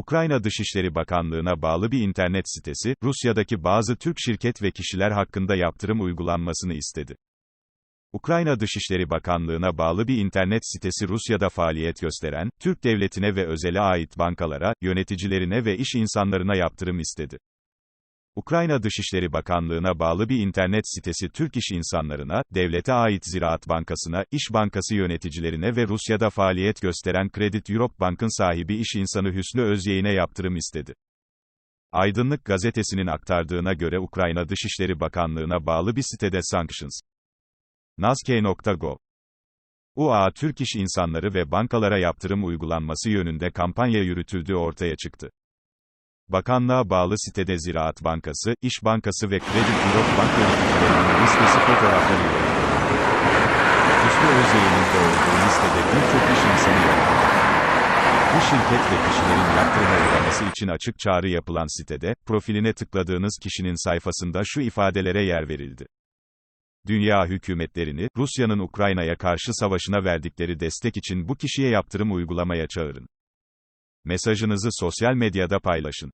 Ukrayna Dışişleri Bakanlığı'na bağlı bir internet sitesi, Rusya'daki bazı Türk şirket ve kişiler hakkında yaptırım uygulanmasını istedi. Ukrayna Dışişleri Bakanlığı'na bağlı bir internet sitesi Rusya'da faaliyet gösteren, Türk devletine ve özele ait bankalara, yöneticilerine ve iş insanlarına yaptırım istedi. Ukrayna Dışişleri Bakanlığı'na bağlı bir internet sitesi Türk iş insanlarına, devlete ait Ziraat Bankası'na, İş Bankası yöneticilerine ve Rusya'da faaliyet gösteren Credit Europe Bank'ın sahibi iş insanı Hüsnü Özyeğin'e yaptırım istedi. Aydınlık gazetesinin aktardığına göre Ukrayna Dışişleri Bakanlığı'na bağlı bir sitede Sanctions. Nazke.go UA Türk iş insanları ve bankalara yaptırım uygulanması yönünde kampanya yürütüldüğü ortaya çıktı. Bakanlığa bağlı sitede Ziraat Bankası, İş Bankası ve Kredi Europe Bank yöneticilerinin listesi fotoğrafları yer alıyor. Hüsnü de olduğu listede birçok iş insanı yer alıyor. Bu şirket ve kişilerin yaptırıma uğraması için açık çağrı yapılan sitede, profiline tıkladığınız kişinin sayfasında şu ifadelere yer verildi. Dünya hükümetlerini, Rusya'nın Ukrayna'ya karşı savaşına verdikleri destek için bu kişiye yaptırım uygulamaya çağırın. Mesajınızı sosyal medyada paylaşın.